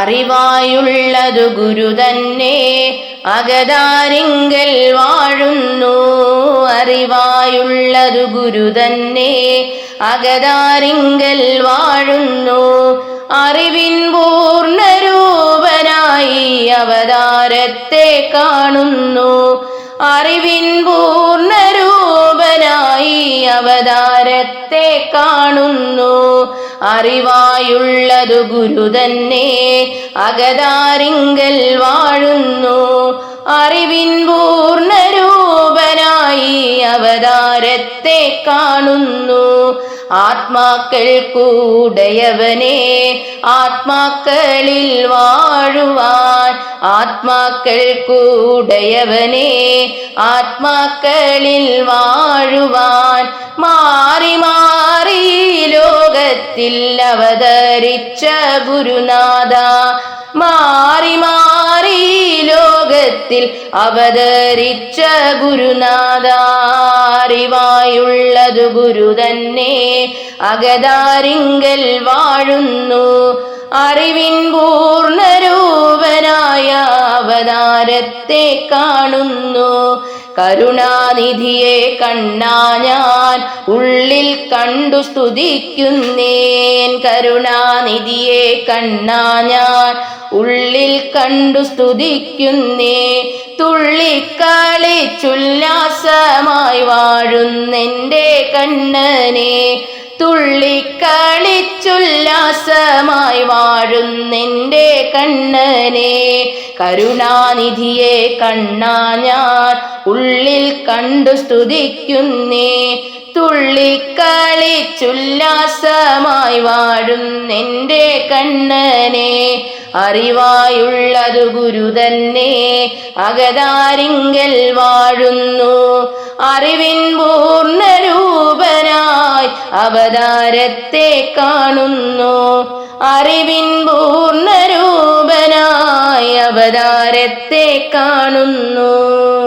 അറിവായുള്ളതു ഗുരു തന്നെ അകതാരിങ്കൽ വാഴുന്നു. അറിവായുള്ളതു ഗുരു തന്നെ അകതാരിങ്കൽ വാഴുന്നു. അറിവിൻ പൂർണരൂപനായി അവതാരത്തെ കാണുന്നു. അറിവിൻ പൂർണരൂപനായി അവതാരത്തെ കാണുന്നു. അറിവായുള്ളതു ഗുരു തന്നെ. അകതാരിങ്കൽ വാഴുന്നു. അറിവിൻ പൂർണരൂപനായി അവതാരത്തെ കാണുന്നു. ആത്മാക്കൾ കൂടയവനെ ആത്മാക്കളിൽ വാഴുവാൻ ആത്മാക്കൾ കൂടയവനെ ആത്മാക്കളിൽ വാഴുവാൻ മാറി മാറി ലോകത്തിൽ അവതരിച്ച ഗുരുനാഥ. മാറി മാറി ലോകത്തിൽ അവതരിച്ച ഗുരുനാഥ. അറിവായുള്ളതു ഗുരു തന്നെ. അകതാരിങ്കൽ വാഴുന്നു. അറിവിൻ പൂർണരൂപനായ അവതാരത്തെ കാണുന്നു. കരുണാനിധിയെ കണ്ണാ ഞാൻ ഉള്ളിൽ കണ്ടു സ്തുതിക്കുന്നേൻ. കരുണാനിധിയെ കണ്ണാ ഞാൻ ഉള്ളിൽ കണ്ടു സ്തുതിക്കുന്നേ തുള്ളിക്കളിച്ചുല്ലാസമായി വാഴുന്നെന്റെ കണ്ണനെ. തുള്ളിക്കളിച്ചുല്ലാസമായി വാഴുന്നെന്റെ കണ്ണനെ. കരുണാനിധിയെ കണ്ണാ ഞാൻ ഉള്ളിൽ കണ്ടു സ്തുതിക്കുന്നേ. തുള്ളിക്കളിച്ചുല്ലാസമായി വാഴുന്നെന്റെ കണ്ണനെ. അറിവായുള്ളതു ഗുരു തന്നെ. അകതാരിങ്കൽ വാഴുന്നു. അറിവിൻ പൂർണരൂപനായി അവതാരത്തെ കാണുന്നു. അറിവിൻ പൂർണരൂപനായി അവതാരത്തെ കാണുന്നു.